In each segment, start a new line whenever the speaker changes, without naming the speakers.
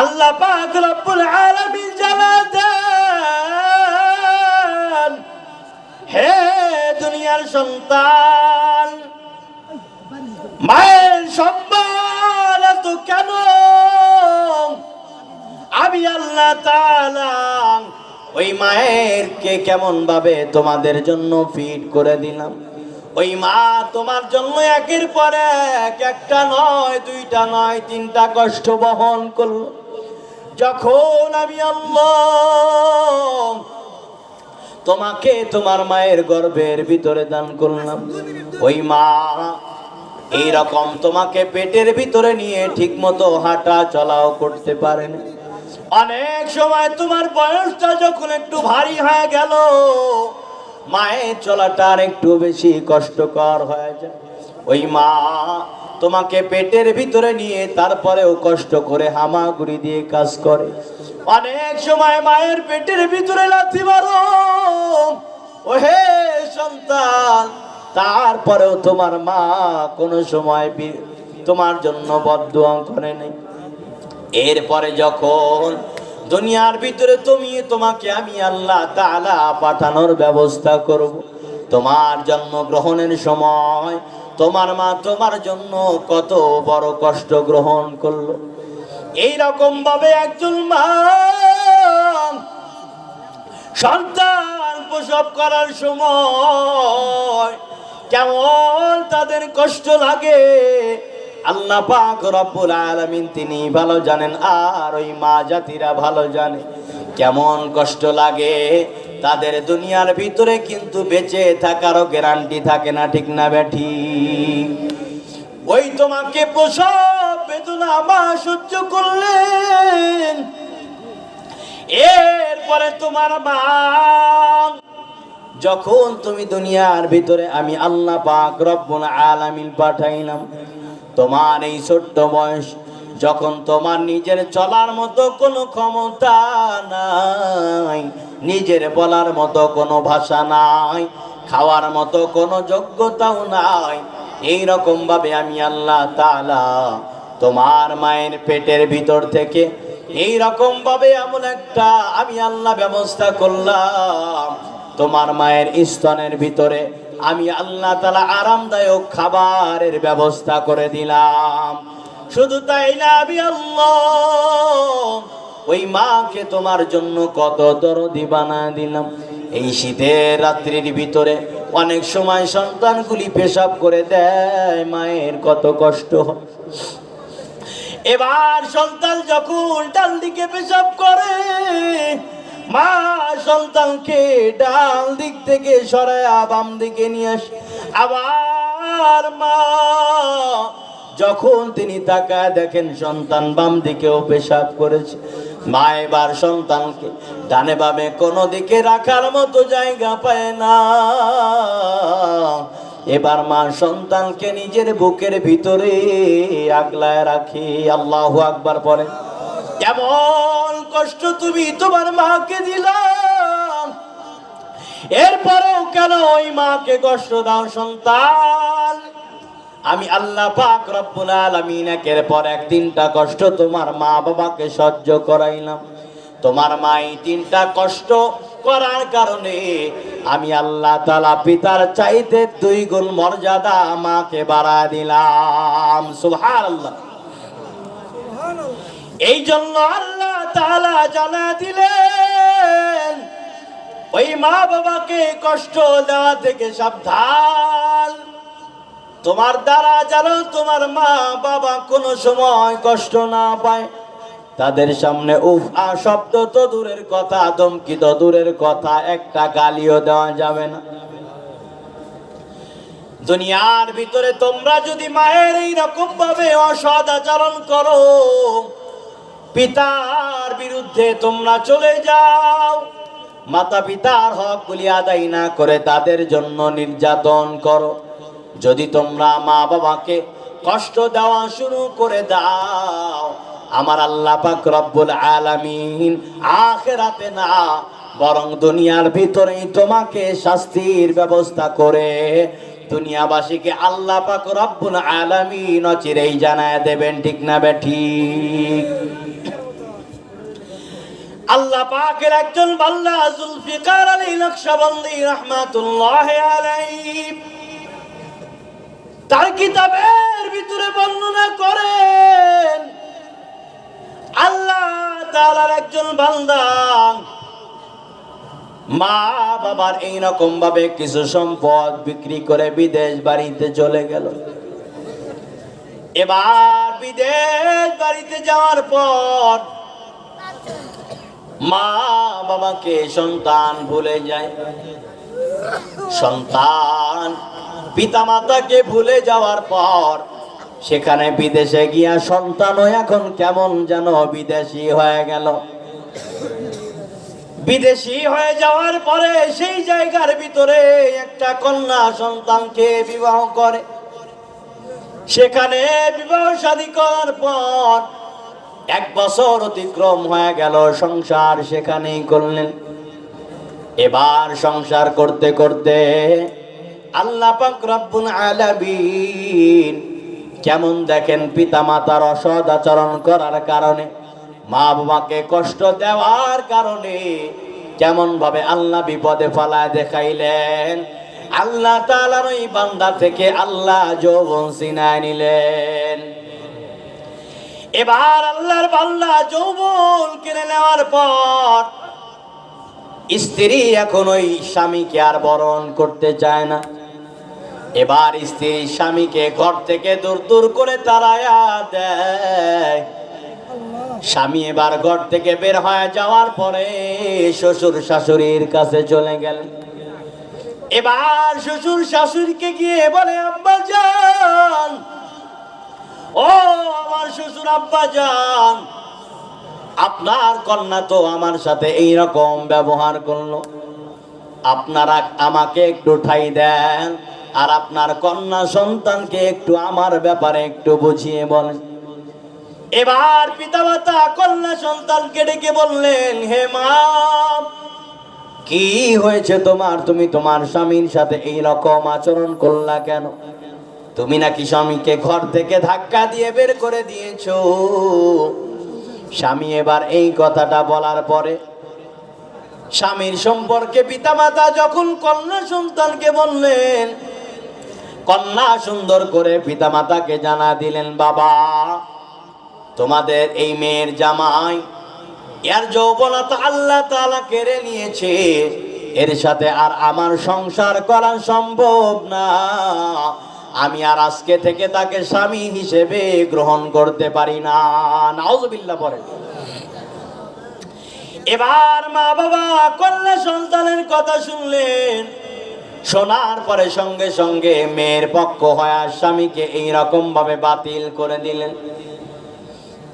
আল্লাহ পাক রব্বুল আলামিন জানাতেন হে দুনিয়ার সন্তান, মায়ের সম্মান এত কেন? আমি আল্লাহ তাআলা ওই মায়ের কে কেমন ভাবে তোমাদের জন্য ফিট করে দিলাম? ওই মা তোমার জন্য একের পর এক, একটা নয়, দুইটা নয়, তিনটা কষ্ট বহন করল। যখন আমি তোমাকে তোমার মায়ের গর্ভের ভিতরে দান করলাম, ওই মা এইরকম তোমাকে পেটের ভিতরে নিয়ে ঠিক মতো হাঁটা চলাও করতে পারেন। অনেক সময় তোমার বয়সটা যখন একটু ভারী হয়ে গেল মায়ের চলাটা আর একটু বেশি কষ্টকর হয়ে যায়। ওই মা তোমাকে পেটের ভিতরে নিয়ে তারপরেও কষ্ট করে হামাগুড়ি দিয়ে কাজ করে। অনেক সময় মায়ের পেটের ভিতরে লাথি মারো। ও হে সন্তান, তারপরেও তোমার মা কোনো সময় তোমার জন্য বদ্ধ করে নেই। এরপরে যখন দুনিয়ার ভিতরে তুমি, তোমাকে আমি আল্লাহ তাআলা পাঠানোর ব্যবস্থা করব। তোমার জন্ম গ্রহণের সময় তোমার মা তোমার জন্য কত বড় কষ্ট গ্রহণ করল। এই রকম ভাবে একজন মা সন্তান প্রসব করার সময় কেমন তাদের কষ্ট লাগে। আল্লাহ পাক রব্বুল আলামিন তিনি ভালো জানেন আর ওই মা জাতিরা ভালো জানে। কেমন কষ্ট লাগে, তাদের দুনিয়ার ভিতরে কিন্তু বেঁচে থাকারও গ্যারান্টি থাকে না, ঠিক না ব্যাঠি ওই তোমাকে প্রসব বেদনা মা সহ্য করলেন। এরপরে তোমার মা, যখন তুমি দুনিয়ার ভিতরে আমি আল্লাহ পাক রব্বুল আলামিন পাঠাইলাম তোমার এই ছোট্ট বয়স, যখন তোমার নিজের চলার মতো কোনো ক্ষমতা নাই, নিজের বলার মতো কোনো ভাষা নাই, খাওয়ার মতো কোনো যোগ্যতাও নাই এই রকম ভাবে আমি আল্লাহ তাআলা তোমার মায়ের পেটের ভিতর থেকে এই রকম ভাবে এমন একটা আমি আল্লাহ ব্যবস্থা করলাম। তোমার মায়ের স্তনের ভিতরে আমি আল্লাহ তালা আরামদায়ক খাবারের ব্যবস্থা করে দিলাম। শুধু তাই না, আমি ওই মাকে তোমার জন্য কত দরদি বানা দিলাম। এই শীতের রাত্রির ভিতরে অনেক সময় সন্তানগুলি পেশাব করে দেয়, মায়ের কত কষ্ট এবার সন্তান যখন ডান দিকে পেশাব করে মা সন্তানকে ডান দিক থেকে সরায় বাম দিকে নিয়ে আসে। আবার মা, যখন তিনি তাকায় দেখেন সন্তান বাম দিকেও পেশাব করেছে। মা এবার সন্তানকে ডানে বামে কোনো দিকে রাখার মতো জায়গা পায় না। এবার মা সন্তানকে নিজের বুকের ভিতরে আগলায় রাখি। আল্লাহ আকবার পরে কেমন কষ্ট তুমি তোমার মাকে দিলাম এরপরেও কেন ওই মাকে কষ্ট দাও সন্তান? আমি আল্লাহ পাক রব্বুল আলামিন পর এক তিনটা কষ্ট তোমার মা বাবাকে সহ্য করাইলাম। তোমার মা এই তিনটা কষ্ট করার কারণে আমি আল্লাহ তালা পিতার চাইতে দুই গুণ মর্যাদা মাকে বাড়া দিলাম। সুবহানাল্লাহ। এই জন্য আল্লাহ তালা জানা দিলেন। ওই মা বাবাকে কষ্ট দেওয়া থেকে সাবধান। তোমার দ্বারা যেন তোমার মা বাবা কোনো সময় কষ্ট না পায়। তাদের সামনে উফ, আ শব্দ তো দূরের কথা, ধমকি তো দূরের কথা, একটা গালিও দেওয়া যাবে না। দুনিয়ার ভিতরে তোমরা যদি মায়ের এই রকম ভাবে অসৎ আচরণ করো পিতার বিরুদ্ধে তোমরা চলে যাও। মাতা পিতার হকগুলি আদায় না করে তাদের জন্য নির্যাতন করো। যদি তোমরা মা বাবাকে কষ্ট দেওয়া শুরু করে দাও, আমার আল্লাহ পাক রব্বুল আলামিন আখেরাতে না, বরং দুনিয়ার ভিতরেই তোমাকে শাস্তির ব্যবস্থা করে দুনিয়াবাসীকে আল্লাহ পাক রব্বুল আলামিন অচিরেই জানায় দেবেন, ঠিক না বে ঠিক? আল্লাহ পাকের একজন বান্দা জুলফিকার আলী নকশবন্দি রহমাতুল্লাহ আলাইহি। তার কিতাবের ভিতরে বর্ণনা করেন, আল্লাহ তাআলার একজন বান্দা। মা বাবার এই রকম ভাবে কিছু সম্পদ বিক্রি করে বিদেশ বাড়িতে চলে গেল। এবার বিদেশ বাড়িতে যাওয়ার পর মা বাবাকে সন্তান ভুলে যায়। সন্তান পিতা মাতাকে ভুলে যাওয়ার পর সেখানে বিদেশে গিয়া সন্তানও এখন কেমন যেন বিদেশি হয়ে গেল। বিদেশি হয়ে যাওয়ার পরে সেই জায়গার ভিতরে একটা কন্যা সন্তানকে বিবাহ করে। সেখানে বিবাহ শাদী করার পর এক বছর অতিক্রম হয়ে গেল, সংসার সেখানেই করলেন। এবার সংসার করতে করতে আল্লাহ পাক কেমন দেখেন পিতা মাতার অসদ আচরণ করার কারণে, মা বাবাকে কষ্ট দেওয়ার কারণে কেমন ভাবে আল্লাহ বিপদে ফালায় দেখাইলেন। আল্লাহ তালার ওই বান্দা থেকে আল্লাহ যৌবন সিনায় নিলেন। এবার আল্লাহর বান্দা যৌবন কিনে নেওয়ার পর স্ত্রী এখন ওই স্বামীকে আর বরণ করতে চায় না। এবার স্ত্রী স্বামীকে ঘর থেকে দূর দূর করে তাড়ায়া দেয়। স্বামী এবার ঘর থেকে বের হয়ে যাওয়ার পরে শ্বশুর শাশুড়ির কাছে চলে গেলেন এবার শ্বশুর শাশুড়িকে গিয়ে বলে আব্বা যান ও আমার শ্বশুর আব্বা যান। আপনার কন্যা তো আমার সাথে এই রকম ব্যবহার করল। আপনারা আমাকে একটু ঠাই দেন আর আপনার কন্যা সন্তানকে একটু আমার ব্যাপারে একটু বুঝিয়ে বলেন। এবার পিতামাতা কন্যা সন্তানকে ডেকে বললেন, হে মা, কি হয়েছে তোমার? তুমি তোমার স্বামীর সাথে এই রকম আচরণ করলা কেন? তুমি নাকি স্বামীকে ঘর থেকে ধাক্কা দিয়ে বের করে দিয়েছ? স্বামী এবার এই কথাটা বলার পরে স্বামীর সম্পর্কে পিতামাতা যখন কন্যা সন্তানকে বললেন, কন্যা সুন্দর করে পিতামাতাকে জানা দিলেন, বাবা, তোমাদের এই মেয়ের জামাই, এর যৌবনতা আল্লাহ তাআলা কেড়ে নিয়েছে। এর সাথে আর আমার সংসার করা সম্ভব না। আমি আর আজকে থেকে তাকে স্বামী হিসেবে গ্রহণ করতে পারি না। এবার মা বাবা কন্যা সন্তানের কথা শুনলেন। শোনার পরে সঙ্গে সঙ্গে মেয়ের পক্ষ হয় আর স্বামীকে এইরকম ভাবে বাতিল করে দিলেন।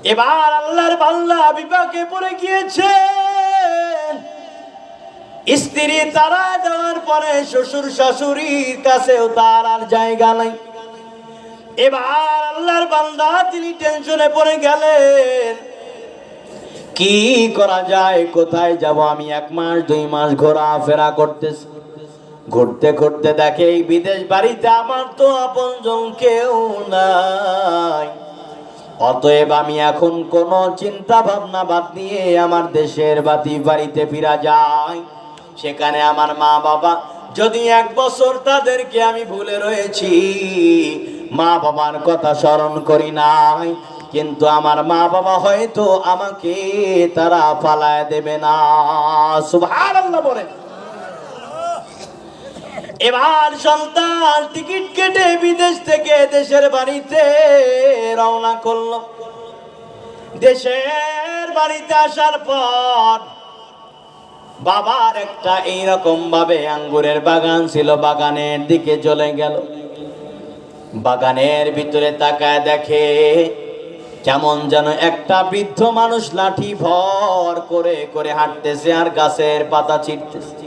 এবার আল্লাহর বাল্লা বিপাকে পড়ে গিয়েছে। স্ত্রী তারা দেওয়ার পরে শ্বশুর শাশুড়ির কাছেও তার আর জায়গা নাই। এবার আল্লাহর বান্দা তিনি টেনশনে পড়ে গেলেন, কি করা যায়? কোথায় যাব? আমি এক মাস, দুই মাস ঘোরা ফেরা করতেছি। ঘুরতে ঘুরতে দেখে এই বিদেশ বাড়িতে আমার তো আপন কেউ নাই। অতএব আমি এখন কোন চিন্তা ভাবনা বাদ দিয়ে আমার দেশের বাতি বাড়িতে ফিরা যাই। সেখানে আমার মা বাবা, যদি এক বছর তাদেরকে আমি ভুলে রয়েছি, মা বাবার কথা স্মরণ করি নাই, কিন্তু আমার মা বাবা হয়তো আমাকে তারা পালায় দেবে না। সুবহানাল্লাহ বলেন। এবার সন্তান টিকিট কেটে বিদেশ থেকে দেশের বাড়িতে রওনা করল। দেশের বাড়িতে আসার পর বাবার একটা এইরকম ভাবে আঙ্গুরের বাগান ছিল, বাগানের দিকে চলে গেল। বাগানের ভিতরে তাকায় দেখে কেমন যেন একটা বৃদ্ধ মানুষ লাঠি ভর করে করে হাঁটতেছে আর গাছের পাতা ছিটতেছে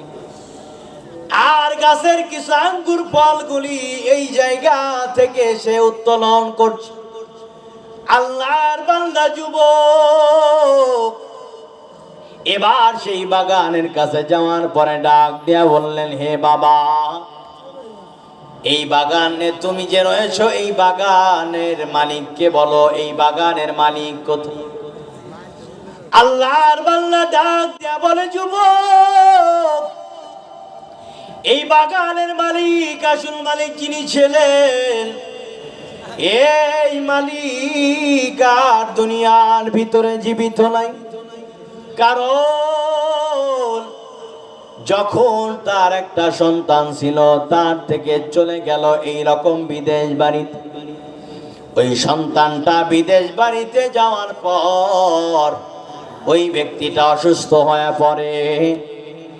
আর গাছের কিছু আঙ্গুর ফলগুলি এই জায়গা থেকে সে উত্তোলন করছে। আল্লাহর বান্দা যুবক এবার সেই বাগানের কাছে যাওয়ার পরে ডাক দিয়া বললেন, হে বাবা, এই বাগানে তুমি যে রয়েছো, এই বাগানের মালিককে বলো, এই বাগানের মালিক কোথায়? আল্লাহর বাল্লা ডাক দিয়া বলে, যুবক, এই বাগানের মালিক আসল মালিক যিনি ছিলেন, এই মালিক আর দুনিয়ার ভিতরে জীবিত নাই। কারণ যখন তার একটা সন্তান ছিল, তার থেকে চলে গেল এই রকম বিদেশ বাড়িতে। ওই সন্তানটা বিদেশ বাড়িতে যাওয়ার পর ওই ব্যক্তিটা অসুস্থ হয়ে পড়ে।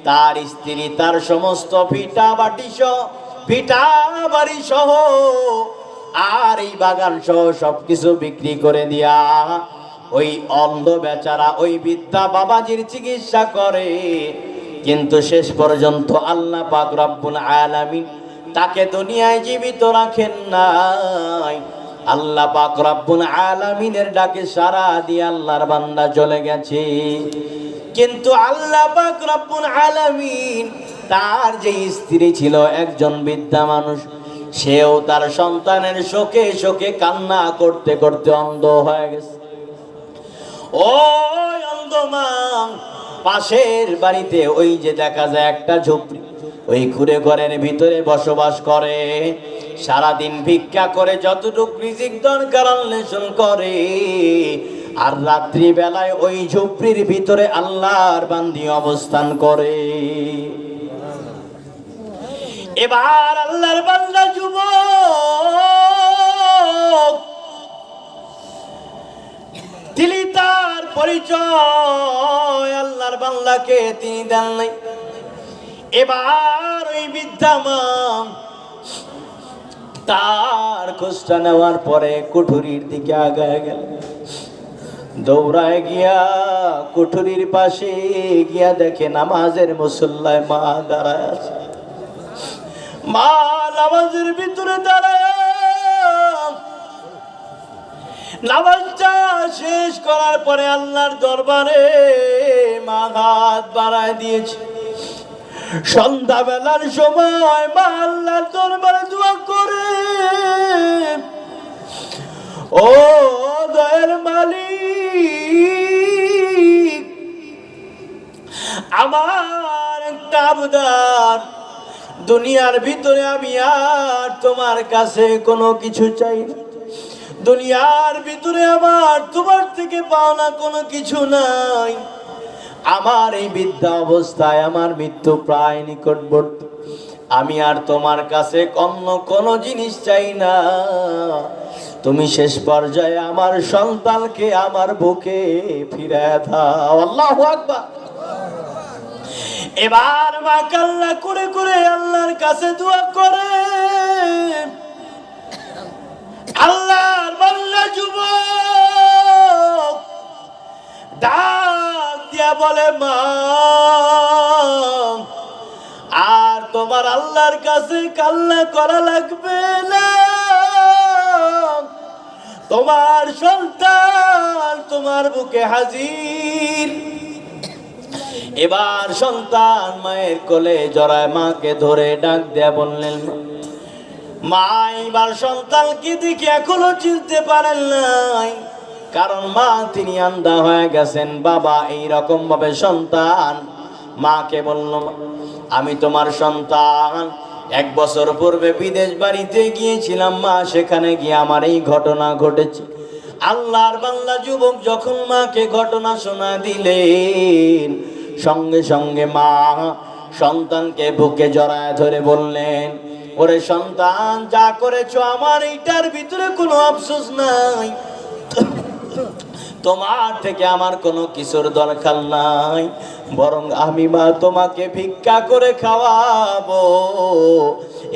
তার স্ত্রী, তার সমস্ত ভিটা বাটি ভিটা বাড়ি সহ, আর এই বাগান সহ সবকিছু বিক্রি করে দিয়া ওই অন্ধ বেচারা, ওই বিদ্যা বাবাজির চিকিৎসা করে। কিন্তু শেষ পর্যন্ত আল্লাহ পাক রব্বুল আলামিন তাকে দুনিয়ায় জীবিত রাখেন নাই। আল্লাহ পাক রব্বুল আলামিনের ডাকে সারা দিয়ে আল্লাহর বান্দা চলে গেছে। কিন্তু আল্লাহ পাক রব্বুল আলামিন তার যে স্ত্রী ছিল, একজন বিদ্যা মানুষ, সেও তার সন্তানের শোকে শোকে কান্না করতে করতে অন্ধ হয়ে গেছে। অন্ধমাং পাশের বাড়িতে ওই যে দেখা যায় একটা ঝুপড়ি, ওই কুড়ে ঘরের ভিতরে বসবাস করে। সারাদিন ভিক্ষা করে যতটুকু রিজিক দরকার অন্বেষণ করে। আর রাত্রি বেলায় ওই ঝুপড়ির ভিতরে আল্লাহর বান্দি অবস্থান করে। এবার আল্লাহর বান্দা যুবক তিনি তার পরিচয়, আল্লাহর বাংলাকে তিনি দেন নাই। এবার ওই বিদ্যামান তার খোঁজটা নেওয়ার পরে কুঠুরির দিকে আগায় গেল। দৌড়ায় গিয়া কুঠুরির পাশে গিয়া দেখে নামাজের মুসল্লায় মা দাঁড়ায় আছে। মা নামাজের ভিতরে দাঁড়ায় নামাজটা শেষ করার পরে আল্লাহর দরবারে মাঘাত বাড়ায় দিয়েছে। সন্ধ্যাবেলার সময় মা আল্লাহর দরবারে দোয়া করে। ও দয়ের মালিক, আমার একটা দুনিয়ার ভিতরে আমি আর তোমার কাছে কোনো কিছু চাই না। দুনিয়ার ভিতরে আমার তোমার থেকে পাওনা কোনো কিছু নাই। আমার এই বিদ্যা অবস্থায় আমার মৃত্যু প্রায় নিকটবর্তী। আমি আর তোমার কাছে অন্য কোনো জিনিস চাই না। তুমি শেষ পর্যায়ে আমার সন্তানকে আমার বুকে ফিরে দাও। আল্লাহ এবার মা কাল্লা করে করে আল্লাহর কাছে দোয়া করে। আল্লাহর বাল্লা যুবক, ডাক দিয়া বলে, মা, আর তোমার আল্লাহর কাছে কাল্লা করা লাগবে না। তোমার সন্তান তোমার বুকে হাজির। এবার সন্তান মায়ের কোলে জড়ায় মাকে ধরে ডাক দেয়া বললেন মা, এবার সন্তানকে দেখে এখনও চিনতে পারেন নাই। কারণ মা, তিনি আন্দা হয়ে গেছেন। বাবা এই রকম ভাবে সন্তান। মাকে বলল, আমি তোমার সন্তান। এক বছর পূর্বে বিদেশ বাড়িতে গিয়েছিলাম মা, সেখানে গিয়ে আমার এই ঘটনা ঘটেছে। আল্লাহর বাংলা যুবক যখন মাকে ঘটনা শোনা দিলেন, সঙ্গে সঙ্গে মা সন্তানকে বুকে জড়ায় ধরে বললেন ওরে সন্তান, যা করেছ আমার, এইটার ভিতরে কোনো আফসোস নাই। তোমার থেকে আমার কোনো কিছুর দরকার নাই। বরং আমি মা তোমাকে ভিক্ষা করে খাওয়াবো।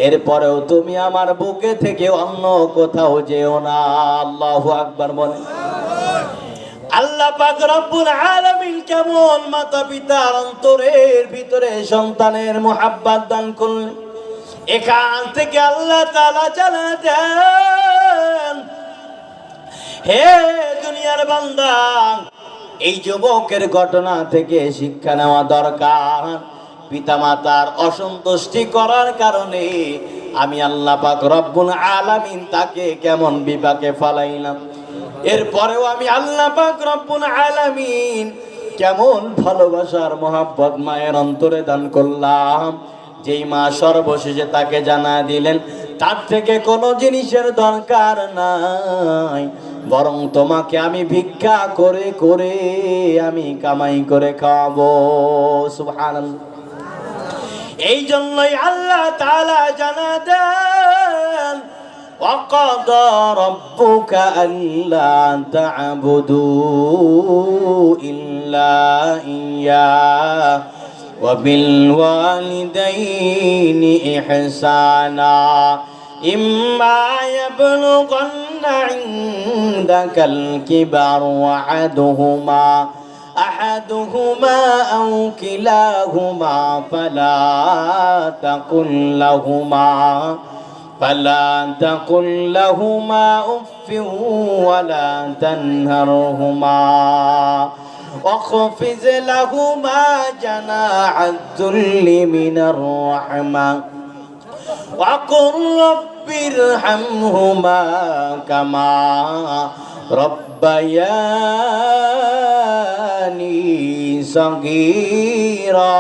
এরপরেও তুমি আমার বুকে থেকে অন্য কোথাও যেও না। আল্লাহু আকবার বলে আল্লাহ পাক রব্বুল আলামিন কেমন মাতা পিতার অন্তরের ভিতরে সন্তানের মোহাব্বত দান করলেন। এখান থেকে আল্লাহ তাআলা জানা দেন। হে দুনিয়ার বান্দা, এই যুবকের ঘটনা থেকে শিক্ষা নেওয়া দরকার। পিতামাতার অসন্তুষ্টি করার কারণে আমি আল্লাহ পাক রব্বুল আলামিন তাকে কেমন বিপাকে ফালাইলাম। এরপরেও আমি আল্লাহ পাক রব্বুল আলামিন কেমন ভালোবাসার মোহাব্বত মায়ের অন্তরে দান করলাম। যেই মা সর্বশেষে তাকে জানা দিলেন তার থেকে কোনো জিনিসের দরকার নাই বরং তোমাকে আমি ভিক্ষা করে করে আমি কামাই করে খাওয়াবো সুবহানাল্লাহ এই জন্যই আল্লাহ তাআলা জানা দেন وقضى ربك ألا تعبدوا إلا إياه وبالوالدين إحسانا. إما يبلغن عندك الكبر وعدهما أحدهما أو كلاهما فلا تقل لهما فلا تقل لهما أف ولا تنهرهما. واخفض لهما جناح الذل من الرحمة وقل رب ارحمهما كما ربياني صغيرا